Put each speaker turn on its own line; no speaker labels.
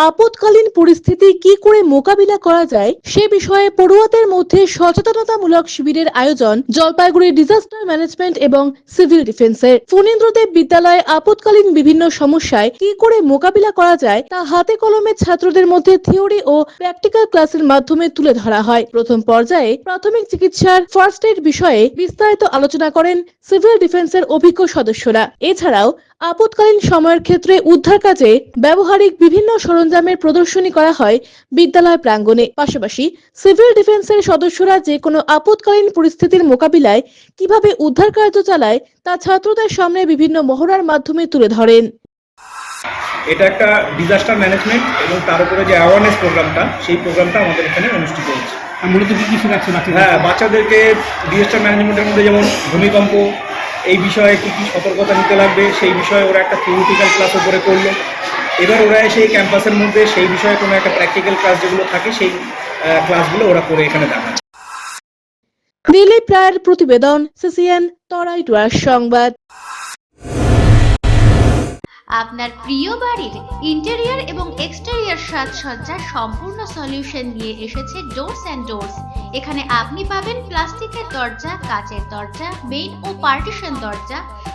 আপদকালীন পরিস্থিতি কি করে মোকাবিলা করা যায় সে বিষয়ে পড়ুয়াদের মধ্যে সচেতনতামূলক শিবিরের আয়োজন জলপাইগুড়ি ডিজাস্টার ম্যানেজমেন্ট এবং সিভিল ডিফেন্সের ফণীন্দ্রদেব বিদ্যালয়ে আপদকালীন বিভিন্ন সমস্যায় কি করে মোকাবিলা করা যায় তা হাতে কলমে ছাত্রদের মধ্যে থিওরি ও প্র্যাকটিক্যাল ক্লাসের মাধ্যমে তুলে ধরা হয়। প্রথম পর্যায়ে প্রাথমিক চিকিৎসার ফার্স্ট এড বিষয়ে বিস্তারিত আলোচনা করেন সিভিল ডিফেন্সের অভিজ্ঞ সদস্যরা। এছাড়াও আপদকালীন সময়ের ক্ষেত্রে উদ্ধার কাজে ব্যবহারিক বিভিন্ন সরঞ্জামের প্রদর্শনী করা হয় বিদ্যালয় প্রাঙ্গণে। পাশাপাশি সিভিল ডিফেন্সের সদস্যরা যে কোনো আপদকালীন পরিস্থিতির মোকাবিলায় কীভাবে উদ্ধার কার্য চালায় তা ছাত্রদের সামনে বিভিন্ন মহড়ার মাধ্যমে তুলে ধরেন।
এটা একটা ডিজাস্টার ম্যানেজমেন্ট এবং তার উপরে যে অ্যাওয়ারনেস প্রোগ্রামটা সেই প্রোগ্রামটা আমাদের এখানে অনুষ্ঠিত হচ্ছে।
আর মূলত কি কি শেখাচ্ছে
হ্যাঁ বাচ্চাদেরকে ডিজাস্টার ম্যানেজমেন্টের মধ্যে যেমন ভূমিকম্প এই বিষয়ে কী কী সতর্কতা নিতে লাগবে সেই বিষয়ে ওরা একটা থিওরিটিক্যাল ক্লাস উপরে করল। এবার ওরা এসে ক্যাম্পাসের মধ্যে সেই বিষয়ে কোনো একটা প্র্যাকটিক্যাল ক্লাস যেগুলো থাকে সেই ক্লাসগুলো ওরা করে এখানে দেখাচ্ছে
দিলীপ রায়ের প্রতিবেদন সিসিএন তরাই টুয়ার সংবাদ।
আপনার প্রিয় বাড়ির ইন্টেরিয়র এবং এক্সটেরিয়র সাজসজ্জার সম্পূর্ণ সলিউশন নিয়ে এসেছে ডোরস অ্যান্ড ডোরস এখানে আপনি পাবেন প্লাস্টিকের দরজা কাচের দরজা মেইন ও পার্টিশন দরজা